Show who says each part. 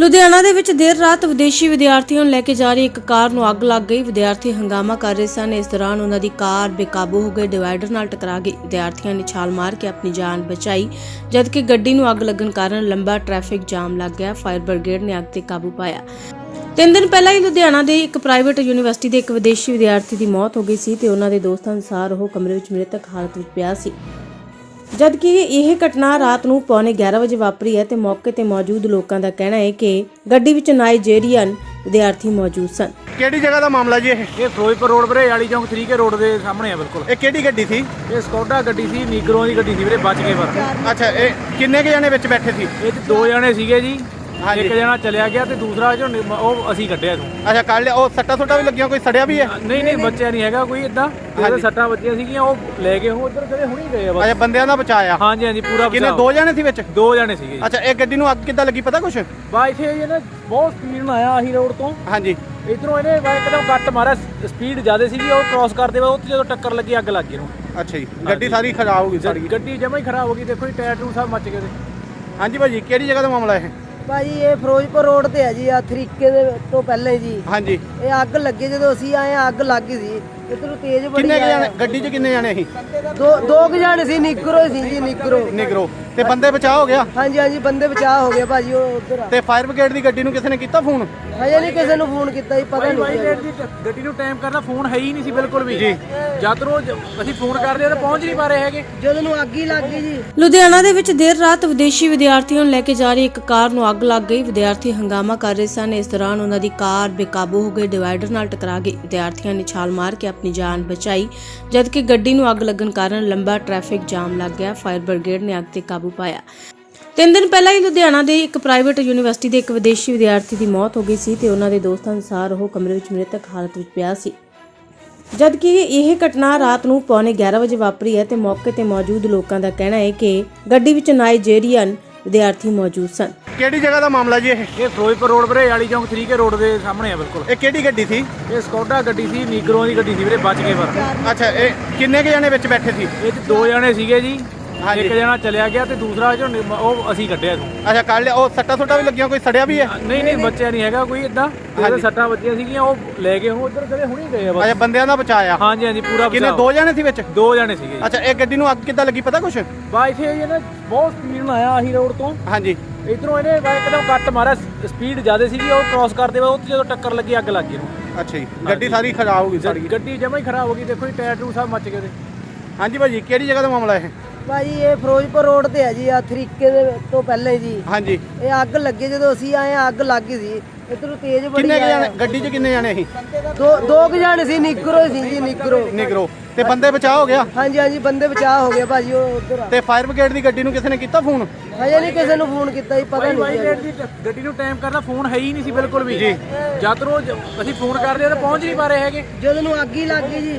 Speaker 1: ਲੁਧਿਆਣਾ ਦੇ ਵਿੱਚ ਦੇਰ ਰਾਤ ਵਿਦੇਸ਼ੀ ਵਿਦਿਆਰਥੀਆਂ ਨੂੰ ਲੈ ਕੇ ਜਾ ਰਹੀ ਇੱਕ ਕਾਰ ਨੂੰ ਅੱਗ ਲੱਗ ਗਈ। ਵਿਦਿਆਰਥੀ ਹੰਗਾਮਾ ਕਰ ਰਹੇ ਸਨ। ਇਸ ਦੌਰਾਨ ਉਹਨਾਂ ਦੀ ਕਾਰ ਬੇਕਾਬੂ ਹੋ ਕੇ ਡਿਵਾਈਡਰ ਨਾਲ ਟਕਰਾ ਗਈ। ਵਿਦਿਆਰਥੀਆਂ ਨੇ ਛਾਲ ਮਾਰ ਕੇ ਆਪਣੀ ਜਾਨ ਬਚਾਈ, ਜਦਕਿ ਗੱਡੀ ਨੂੰ ਅੱਗ ਲੱਗਣ ਕਾਰਨ ਲੰਬਾ ਟ੍ਰੈਫਿਕ ਜਾਮ ਲੱਗ ਗਿਆ। ਫਾਇਰ ਬ੍ਰਿਗੇਡ ਨੇ ਅੱਗ ਤੇ ਕਾਬੂ ਪਾਇਆ। ਤਿੰਨ ਦਿਨ ਪਹਿਲਾਂ ਹੀ ਲੁਧਿਆਣਾ ਦੇ ਇੱਕ ਪ੍ਰਾਈਵੇਟ ਯੂਨੀਵਰਸਿਟੀ ਦੇ ਇੱਕ ਵਿਦੇਸ਼ੀ ਵਿਦਿਆਰਥੀ ਦੀ ਮੌਤ ਹੋ ਗਈ ਸੀ ਤੇ ਉਹਨਾਂ ਦੇ ਦੋਸਤਾਂ ਅਨੁਸਾਰ ਉਹ ਕਮਰੇ ਵਿੱਚ ਮ੍ਰਿਤਕ ਹਾਲਤ ਵਿੱਚ ਪਿਆ ਸੀ। ਜਦਕਿ ਇਹ ਘਟਨਾ ਰਾਤ ਨੂੰ ਪੌਣੇ 11 ਵਜੇ ਵਾਪਰੀ ਹੈ ਤੇ ਮੌਕੇ ਤੇ ਮੌਜੂਦ ਲੋਕਾਂ ਦਾ ਕਹਿਣਾ ਹੈ ਕਿ ਗੱਡੀ ਵਿੱਚ ਨਾਈਜੀਰੀਅਨ ਵਿਦਿਆਰਥੀ ਮੌਜੂਦ ਸਨ।
Speaker 2: ਕਿਹੜੀ ਜਗ੍ਹਾ ਦਾ ਮਾਮਲਾ ਜੀ ਇਹ?
Speaker 3: ਇਹ ਫਿਰੋਜ਼ਪੁਰ ਰੋਡ ਵੀਰੇ ਵਾਲੀ ਚੌਂਕ 3 ਕੇ ਰੋਡ ਦੇ ਸਾਹਮਣੇ ਆ ਬਿਲਕੁਲ।
Speaker 2: ਇਹ ਕਿਹੜੀ ਗੱਡੀ ਸੀ?
Speaker 3: ਇਹ ਸਕੋਡਾ ਗੱਡੀ ਸੀ ਨੀਗਰੋ ਦੀ ਗੱਡੀ ਸੀ ਵੀਰੇ ਬਚ ਗਏ ਪਰ।
Speaker 2: ਅੱਛਾ ਇਹ ਕਿੰਨੇ ਕੁ ਜਣੇ ਵਿੱਚ ਬੈਠੇ ਸੀ?
Speaker 3: ਇਹ 'ਚ ਦੋ ਜਣੇ ਸੀਗੇ ਜੀ।
Speaker 2: ਹਾਂਜੀ।
Speaker 3: ਇੱਕ ਜਣਾ ਚਲਿਆ ਗਿਆ ਤੇ ਦੂਸਰਾ ਜੋ ਨਿ- ਉਹ ਅਸੀਂ ਕੱਢਿਆ ਤੂੰ
Speaker 2: ਅੱਛਾ ਕੱਢ ਲਿਆ। ਉਹ ਸੱਟਾ ਸੁੱਟਾ ਵੀ ਲੱਗੀਆਂ ਕੋਈ ਸੜਿਆ ਵੀ ਹੈ?
Speaker 3: ਨਹੀਂ ਨਹੀਂ ਬੱਚਿਆ ਨਹੀਂ ਹੈਗਾ ਕੋਈ ਇਦਾਂ
Speaker 2: ਹਾਂਜੀ।
Speaker 3: ਸੱਟਾਂ ਵੱਜੀਆਂ ਸੀਗੀਆਂ ਉਹ ਲੈ ਗਏ ਉਹ ਉਧਰ ਕਦੇ ਹੁਣੀ ਗਏ ਆ ਬਸ।
Speaker 2: ਅੱਛਾ ਬੰਦਿਆਂ ਦਾ ਬਚਾਇਆ
Speaker 3: ਹਾਂਜੀ ਹਾਂਜੀ ਪੂਰਾ
Speaker 2: ਕਿੰਨੇ
Speaker 3: ਬਚਾਅ।
Speaker 2: ਦੋ ਜਣੇ ਸੀ ਵਿੱਚ?
Speaker 3: ਦੋ ਜਣੇ ਸੀਗੇ ਜੀ।
Speaker 2: ਅੱਛਾ ਇਹ ਗੱਡੀ ਨੂੰ ਅੱਗ ਕਿੱਦਾਂ ਲੱਗੀ ਪਤਾ ਕੁਛ?
Speaker 3: ਬਾ ਇੱਥੇ ਇਹ ਨਾ ਬਹੁਤ ਸਪੀਡ ਨਾਲ ਆਇਆ ਆਹੀ ਰੋਡ ਤੋਂ।
Speaker 2: ਹਾਂਜੀ।
Speaker 3: ਇਧਰੋਂ ਇਹਨੇ ਬਾ ਇੱਕਦਮ ਕੱਟ ਮਾਰਿਆ ਸਪੀਡ ਜ਼ਿਆਦਾ ਸੀਗੀ ਉਹ ਕ੍ਰਾਸ ਕਰਦੇ ਬਾਅਦ ਉਹ 'ਚ ਜਦੋਂ ਟੱਕਰ ਲੱਗੀ ਅੱਗ ਲੱਗ ਗਈ ਉਹਨੂੰ
Speaker 2: ਅੱਛਾ ਜੀ ਗੱਡੀ ਸਾਰੀ ਖਰਾਬ ਹੋ ਗਈ ਸਾਰੀ।
Speaker 3: ਗੱਡੀ ਜਮਾ ਹੀ ਖਰਾਬ ਹੋ ਗਈ ਦੇਖੋ ਜੀ ਟਾਇਰ ਟੂ ਸਭ ਮੱਚ ਗਏ
Speaker 2: ਹਾਂਜੀ ਭਾਜੀ ਕਿਹੜੀ ਜਗ੍ਹਾ ਦਾ ਮਾਮਲਾ ਇਹ?
Speaker 4: ਭਾਜੀ ਇਹ ਫਿਰੋਜ਼ਪੁਰ ਰੋਡ ਤੇ ਹੈ ਜੀ ਆ ਤਰੀਕੇ ਦੇ ਤੋਂ ਪਹਿਲੇ ਜੀ।
Speaker 2: ਹਾਂਜੀ।
Speaker 4: ਇਹ ਅੱਗ ਲੱਗੀ ਜਦੋਂ ਅਸੀਂ ਆਏ ਆ, ਅੱਗ ਲੱਗ ਗਈ ਸੀ। ਇਧਰੋਂ ਤੇਜ਼ ਬੜੀ
Speaker 2: ਕਿੰਨੇ ਕੁ। ਜਣੇ ਗੱਡੀ 'ਚ ਕਿੰਨੇ ਜਣੇ ਸੀ?
Speaker 4: ਦੋ ਦੋ ਕੁ ਜਾਣੇ ਸੀ ਨਿਕਰੋ ਸੀ ਜੀ ਨਿਕਰੋ।
Speaker 2: ਨਿਗਰੋ ਤੇ ਬੰਦੇ ਬਚਾਅ ਹੋ ਗਿਆ?
Speaker 4: ਹਾਂਜੀ ਹਾਂਜੀ ਬੰਦੇ ਬਚਾਅ ਹੋ ਗਏ ਭਾਜੀ ਉਹ ਉਧਰ
Speaker 2: ਤੇ ਫਾਇਰ ਬ੍ਰਿਗੇਡ ਦੀ ਗੱਡੀ ਨੂੰ ਕਿਸੇ ਨੇ ਕੀਤਾ ਫੋਨ?
Speaker 4: ਹਜੇ ਨਹੀਂ ਕਿਸੇ ਨੂੰ ਫੋਨ ਕੀਤਾ ਜੀ ਪਤਾ
Speaker 3: ਭਾਈ
Speaker 4: ਨਹੀਂ
Speaker 3: ਭਾਈ
Speaker 4: ਲੱਗਿਆ।
Speaker 3: ਡੇਢ ਦੀ ਗੱਡੀ ਨੂੰ ਟਾਈਮ ਕਰਨਾ ਫੋਨ ਹੈ ਹੀ ਨਹੀਂ ਸੀ ਬਿਲਕੁਲ ਵੀ। ਜੀ। ਜਦ ਨੂੰ ਅਸੀਂ ਫੋਨ ਕਰਦੇ ਤਾਂ ਪਹੁੰਚ ਨਹੀਂ ਪਾ ਰਹੇ ਹੈਗੇ।
Speaker 4: ਜਦੋਂ ਨੂੰ ਅੱਗ ਹੀ ਲੱਗ ਗਈ ਜੀ।
Speaker 1: ਲੁਧਿਆਣਾ ਦੇ ਵਿੱਚ ਦੇਰ ਰਾਤ ਵਿਦੇਸ਼ੀ ਵਿਦਿਆਰਥੀਆਂ ਨੂੰ ਲੈ ਕੇ ਜਾ ਰਹੀ ਇੱਕ ਕਾਰ ਨੂੰ ਅੱਗ ਲੱਗ ਗਈ। ਵਿਦਿਆਰਥੀ ਹੰਗਾਮਾ ਕਰ ਰਹੇ ਸਨ। ਇਸ ਦੌਰਾਨ ਉਹਨਾਂ ਦੀ ਕਾਰ ਬੇਕਾਬੂ ਹੋ ਕੇ ਡਿਵਾਈਡਰ ਨਾਲ ਟਕਰਾ ਗਈ। ਵਿਦਿਆਰਥੀਆਂ ਨੇ ਛਾਲ ਮਾਰ ਕੇ ਆਪਣੀ ਜਾਨ ਬਚਾਈ, ਜਦਕਿ ਗੱਡੀ ਨੂੰ ਅੱਗ ਲੱਗਣ ਕਾਰਨ ਲੰਬਾ ਟ੍ਰੈਫਿਕ ਜਾਮ ਲੱਗ ਗਿਆ ਫਾਇਰ ਬ੍ਰਿਗੇਡ ਨੇ ਅੱਗ ਤੇ ਕਾਬੂ ਪਾਇਆ। ਤਿੰਨ ਦਿਨ ਪਹਿਲਾਂ ਹੀ ਲੁਧਿਆਣਾ ਦੇ ਇੱਕ ਪ੍ਰਾਈਵੇਟ ਯੂਨੀਵਰਸਿਟੀ ਦੇ ਇੱਕ ਵਿਦੇਸ਼ੀ ਵਿਦਿਆਰਥੀ ਦੀ ਮੌਤ ਹੋ ਗਈ ਸੀ ਤੇ ਉਹਨਾਂ ਦੇ ਦੋਸਤਾਂ ਅਨੁਸਾਰ ਉਹ ਕਮਰੇ ਵਿੱਚ ਮ੍ਰਿਤਕ ਹਾਲਤ ਵਿੱਚ ਪਿਆ ਸੀ। ਜਦਕਿ ਇਹ ਘਟਨਾ ਰਾਤ ਨੂੰ ਪੌਣੇ 11 ਵਜੇ ਵਾਪਰੀ ਹੈ ਤੇ ਮੌਕੇ ਤੇ ਮੌਜੂਦ ਲੋਕਾਂ ਦਾ ਕਹਿਣਾ ਹੈ ਕਿ ਗੱਡੀ ਵਿੱਚ ਨਾਈਜੀਰੀਅਨ ਵਿਦਿਆਰਥੀ ਮੌਜੂਦ ਸਨ।
Speaker 2: ਕਿਹੜੀ ਜਗ੍ਹਾ ਦਾ ਮਾਮਲਾ ਜੀ ਇਹ?
Speaker 3: ਇਹ ਫਿਰੋਜ਼ਪੁਰ ਰੋਡ ਵੀਰੇ ਵਾਲੀ ਚੌਂਕ 3 ਕੇ ਰੋਡ ਦੇ ਸਾਹਮਣੇ ਆ ਬਿਲਕੁਲ।
Speaker 2: ਇਹ ਕਿਹੜੀ ਗੱਡੀ ਸੀ?
Speaker 3: ਇਹ ਸਕੋਡਾ ਗੱਡੀ ਸੀ ਨੀਗਰੋ ਦੀ ਗੱਡੀ ਸੀ ਵੀਰੇ ਬਚ ਗਏ ਪਰ।
Speaker 2: ਅੱਛਾ ਇਹ ਕਿੰਨੇ ਕੁ ਜਣੇ ਵਿੱਚ ਬੈਠੇ ਸੀ?
Speaker 3: ਇਹ 'ਚ ਦੋ ਜਣੇ ਸੀਗੇ ਜੀ।
Speaker 2: ਹਾਂਜੀ।
Speaker 3: ਇੱਕ ਜਣਾ ਚਲਿਆ ਗਿਆ ਤੇ ਦੂਸਰਾ ਜੋ ਨਿ- ਉਹ ਅਸੀਂ ਕੱਢਿਆ ਤੂੰ
Speaker 2: ਅੱਛਾ ਕੱਢ ਲਿਆ ਉਹ ਸੱਟਾ ਸੁੱਟਾ ਵੀ ਲੱਗੀਆਂ ਕੋਈ ਸੜਿਆ ਵੀ ਹੈ?
Speaker 3: ਨਹੀਂ ਨਹੀਂ ਬੱਚਿਆ ਨਹੀਂ ਹੈਗਾ ਕੋਈ ਇਦਾਂ
Speaker 2: ਹਾਂਜੀ।
Speaker 3: ਸੱਟਾਂ ਵੱਜੀਆਂ ਸੀਗੀਆਂ ਉਹ ਲੈ ਗਏ ਉਹ ਉਧਰ ਕਦੇ ਹੁਣੀ ਗਏ ਆ ਬਸ।
Speaker 2: ਅੱਛਾ ਬੰਦਿਆਂ ਦਾ ਬਚਾਇਆ।
Speaker 3: ਹਾਂਜੀ ਹਾਂਜੀ ਪੂਰਾ
Speaker 2: ਕਿੰਨੇ। ਦੋ ਜਣੇ ਸੀ ਵਿੱਚ?
Speaker 3: ਦੋ ਜਣੇ ਸੀਗੇ
Speaker 2: ਅੱਛਾ ਇਹ ਗੱਡੀ ਨੂੰ ਅੱਗ ਕਿੱਦਾਂ ਲੱਗੀ ਪਤਾ ਕੁਛ?
Speaker 3: ਬਾ ਇੱਥੇ ਇਹ ਨਾ ਬਹੁਤ ਸਪੀਡ ਨਾਲ ਆਇਆ ਆਹੀ ਰੋਡ ਤੋਂ।
Speaker 2: ਹਾਂਜੀ।
Speaker 3: ਇਧਰੋਂ ਇਹਨੇ ਇੱਕਦਮ ਕੱਟ ਮਾਰਿਆ ਸਪੀਡ ਜ਼ਿਆਦਾ ਸੀਗੀ ਉਹ ਕ੍ਰਾਸ ਕਰਦੇ ਬਾਅਦ ਉਹ 'ਚ ਜਦੋਂ ਟੱਕਰ ਲੱਗੀ ਅੱਗ ਲੱਗ ਗਈ ਉਹਨੂੰ।
Speaker 2: ਅੱਛਾ ਜੀ ਗੱਡੀ ਸਾਰੀ ਖਰਾਬ ਹੋ ਗਈ ਸਾਰੀ।
Speaker 3: ਗੱਡੀ ਜਮਾ ਹੀ ਖਰਾਬ ਹੋ ਗਈ ਦੇਖੋ ਜੀ ਟਾਇਰ ਟੂ ਸਭ ਮੱਚ ਗਏ ਤੇ
Speaker 2: ਹਾਂਜੀ ਭਾਜੀ ਕਿਹੜੀ ਜਗ੍ਹਾ ਦਾ ਮਾਮਲਾ ਇਹ?
Speaker 4: ਭਾਜੀ ਇਹ ਫਿਰੋਜ਼ਪੁਰ ਰੋਡ ਤੇ ਹੈ ਜੀ ਆ ਤਰੀਕੇ ਦੇ ਤੋਂ ਪਹਿਲੇ ਜੀ।
Speaker 2: ਹਾਂਜੀ।
Speaker 4: ਇਹ ਅੱਗ ਲੱਗੀ ਜਦੋਂ ਅਸੀਂ ਆਏ ਆ, ਅੱਗ ਲੱਗ ਗਈ ਸੀ। ਇਧਰੋਂ ਤੇਜ਼ ਬੜੀ
Speaker 2: ਕਿੰਨੇ ਕੁ
Speaker 4: ਆਇਆ।
Speaker 2: ਜਣੇ ਗੱਡੀ 'ਚ ਕਿੰਨੇ ਜਣੇ ਸੀ?
Speaker 4: ਦੋ ਦੋ ਕੁ ਜਾਣੇ ਸੀ ਨਿਕਰੋ ਸੀ ਜੀ ਨਿਕਰੋ
Speaker 2: ਨਿਗਰੋ। ਤੇ ਬੰਦੇ ਬਚਾਅ ਹੋ ਗਿਆ?
Speaker 4: ਹਾਂਜੀ ਹਾਂਜੀ ਬੰਦੇ ਬਚਾਅ ਹੋ ਗਏ ਭਾਜੀ ਉਹ ਉਧਰ
Speaker 2: ਤੇ ਫਾਇਰ ਬ੍ਰਿਗੇਡ ਦੀ ਗੱਡੀ ਨੂੰ ਕਿਸੇ ਨੇ ਕੀਤਾ ਫੋਨ?
Speaker 4: ਹਜੇ ਨਹੀਂ ਕਿਸੇ ਨੂੰ ਫੋਨ ਕੀਤਾ ਜੀ ਪਤਾ ਨਹੀਂ
Speaker 3: ਭਾਈ ਦੀ ਗੱਡੀ ਨੂੰ ਟਾਈਮ ਕਰਨਾ ਫੋਨ ਹੈ ਹੀ ਨਹੀਂ ਸੀ ਬਿਲਕੁਲ ਵੀ। ਜੀ। ਜਦ ਨੂੰ ਅਸੀਂ ਫੋਨ ਕਰਦੇ ਤਾਂ ਪਹੁੰਚ ਨਹੀਂ ਪਾ ਰਹੇ ਹੈਗੇ।
Speaker 4: ਜਦੋਂ ਨੂੰ ਅੱਗ ਹੀ ਲੱਗ ਗਈ ਜੀ।